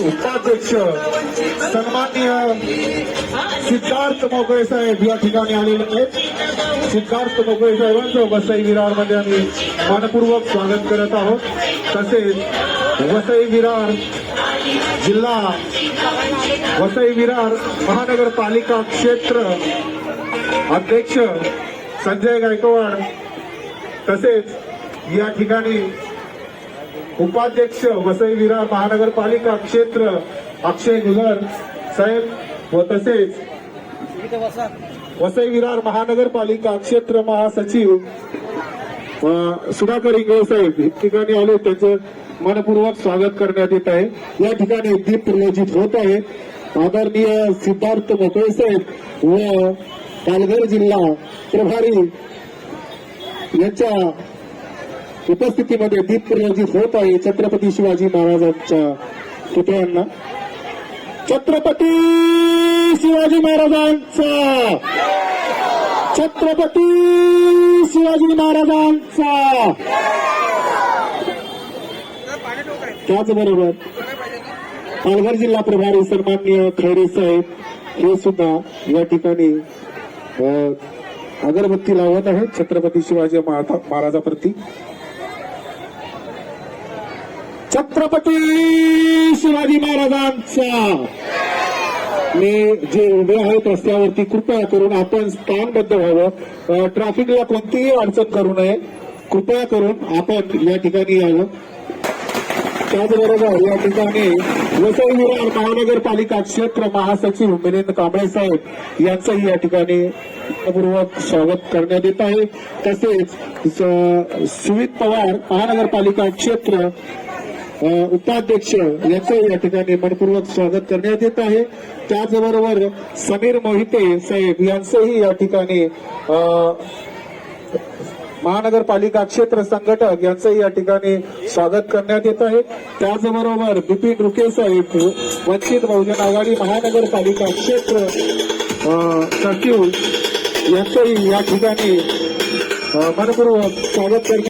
उपाध्यक्ष सन्माननीय सिद्धार्थ मोकळे साहेब या ठिकाणी आलेले आहेत. सिद्धार्थ मोकळे साहेबांचं वसई विरारमध्ये आम्ही मनपूर्वक स्वागत करत आहोत. तसेच वसई विरार जिल्हा वसई विरार महानगरपालिका क्षेत्र अध्यक्ष संजय गायकवाड तसेच या ठिकाणी उपाध्यक्ष वसई विरार महानगरपालिका क्षेत्र अक्षय गुजर साहेब व तसेच वसई विरार महानगरपालिका क्षेत्र महासचिव सुधाकर इंगळे साहेब ठिकाणी आले. त्यांचं मनपूर्वक स्वागत करण्यात येत आहे. या ठिकाणी दीप प्रयोजित होत आहे. आदरणीय सिद्धार्थ मोकळे साहेब व पालघर जिल्हा प्रभारी यांच्या उपस्थितीमध्ये दीप होत आहे. छत्रपती शिवाजी महाराजांच्या पुतळ्यांना. छत्रपती शिवाजी महाराजांचा. छत्रपती शिवाजी महाराजांचा. त्याचबरोबर पालघर जिल्हा प्रभारी सन्माननीय खैरे साहेब हे सुद्धा या ठिकाणी अगरबत्ती लावत आहेत. छत्रपती शिवाजी महारा- महाराजाप्रती. छत्रपती शिवाजी महाराजांचा. मी जे उभे आहेत रस्त्यावरती कृपया करून आपण स्थानबद्ध व्हावं. ट्रॅफिकला कोणतीही अडचण करू नये. कृपया करून आपण या ठिकाणी यावं. त्याचबरोबर या ठिकाणी वसई विरार महानगरपालिका क्षेत्र महासचिव मिलिंद कांबळे साहेब यांचंही या ठिकाणी पूर्वक स्वागत करण्यात येत आहे. तसेच सुमित पवार महानगरपालिका क्षेत्र उपाध्यक्ष यांचं या ठिकाणी मनपूर्वक स्वागत करण्यात येत आहे. त्याचबरोबर समीर मोहिते साहेब यांचंही या ठिकाणी महानगरपालिका क्षेत्र संघटक यांचंही या ठिकाणी स्वागत करण्यात येत आहे. त्याचबरोबर बिपिन रुके साहेब वंचित बहुजन आघाडी महानगरपालिका क्षेत्र सचिव यांचंही या ठिकाणी मनपूर्वक स्वागत करण्यात